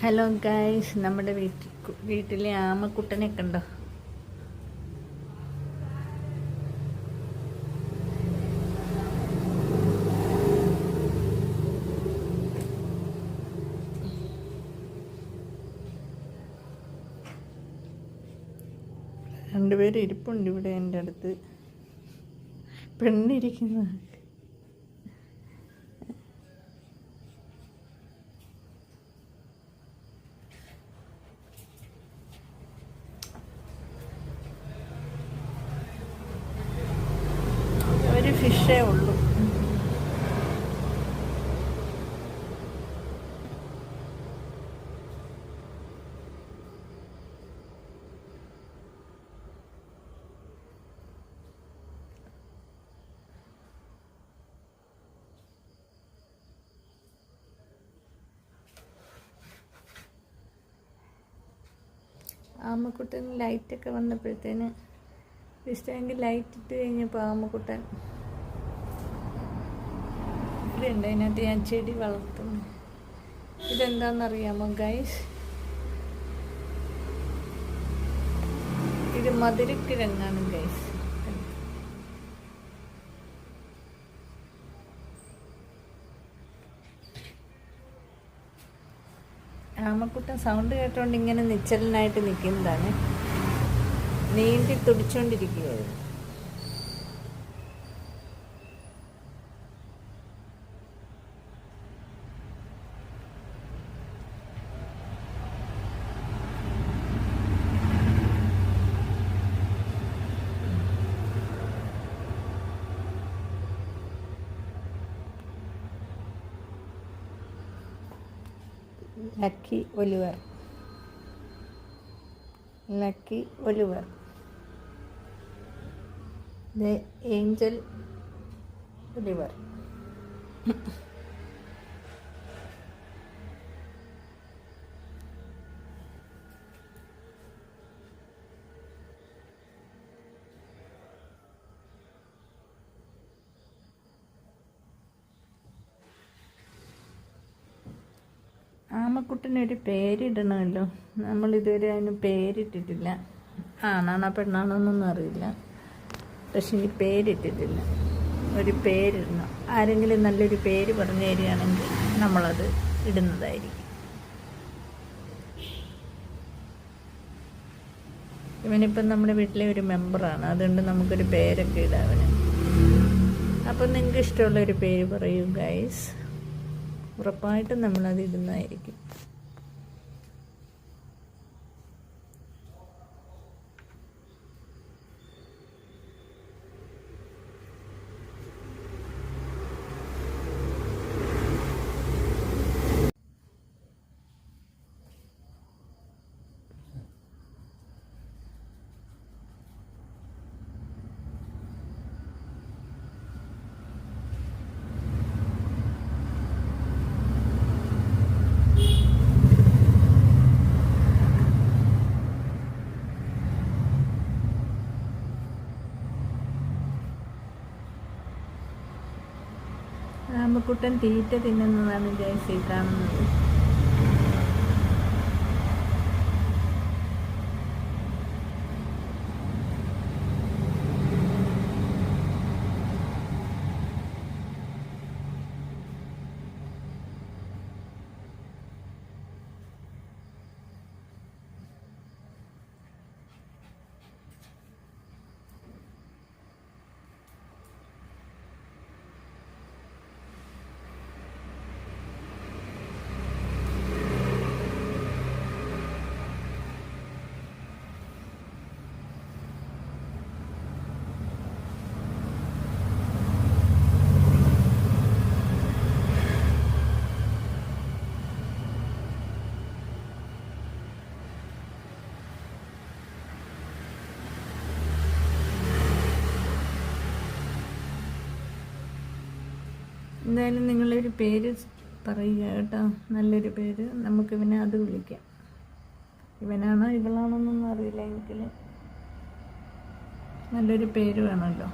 Hello guys നമ്മുടെ വീട്ടിൽ വീട്ടിലെ ആമക്കുട്ടനെ കണ്ടോ? രണ്ടുപേരും ഇരിപ്പുണ്ട് ഇവിടെ എന്റെ അടുത്ത്. പെണ്ണിരിക്കുന്ന. ഒരു ഫിഷേ ഉള്ളൂ. ആമക്കുട്ടൻ ലൈറ്റൊക്കെ വന്നപ്പോഴത്തേന് ഇഷ്ടമെങ്കിൽ ലൈറ്റ് ഇട്ട് കഴിഞ്ഞപ്പോൾ ആമക്കുട്ടൻ ഇവിടെയുണ്ട് അതിനകത്ത് ഞാൻ ചെടി വളർത്തുന്നു. ഇതെന്താണെന്നറിയാമോ ഗൈസ് ഇത് മധുരക്കിഴങ്ങാണ് ഗൈസ് ആമക്കുട്ടൻ സൗണ്ട് കേട്ടോണ്ട് ഇങ്ങനെ നിശ്ചലനായിട്ട് നിൽക്കുന്നതാണ് നീന്തി തുടിച്ചോണ്ടിരിക്കുകയായിരുന്നു. Lucky Oliver. Lucky Oliver. The angel river. ആമക്കുട്ടനൊരു പേരിടണമല്ലോ. നമ്മൾ ഇതുവരെ അതിന് പേരിട്ടിട്ടില്ല. ആണാണോ പെണ്ണാണോ എന്നൊന്നും അറിയില്ല. പക്ഷെ ഈ പേരിട്ടിട്ടില്ല. ഒരു പേരിടണം. ആരെങ്കിലും നല്ലൊരു പേര് പറഞ്ഞു തരികയാണെങ്കിൽ നമ്മളത് ഇടുന്നതായിരിക്കും. ഇവനിപ്പം നമ്മുടെ വീട്ടിലെ ഒരു മെമ്പറാണ്. അതുകൊണ്ട് നമുക്കൊരു പേരൊക്കെ ഇടാവന് അപ്പം നിങ്ങൾക്ക് ഇഷ്ടമുള്ള ഒരു പേര് പറയൂ ഗൈസ്. ഉറപ്പായിട്ടും നമ്മളത് ഇടുന്നതായിരിക്കും. രാമക്കുട്ടൻ തീറ്റ തിന്നുന്നതാണ് ജയസി കാണുന്നത് എന്തായാലും നിങ്ങളൊരു പേര് പറയുക കേട്ടോ. നല്ലൊരു പേര്. നമുക്ക് ഇവനെ അത് വിളിക്കാം. ഇവനാണോ ഇവളാണോന്നൊന്നും അറിയില്ല എങ്കിൽ നല്ലൊരു പേര് വേണമല്ലോ.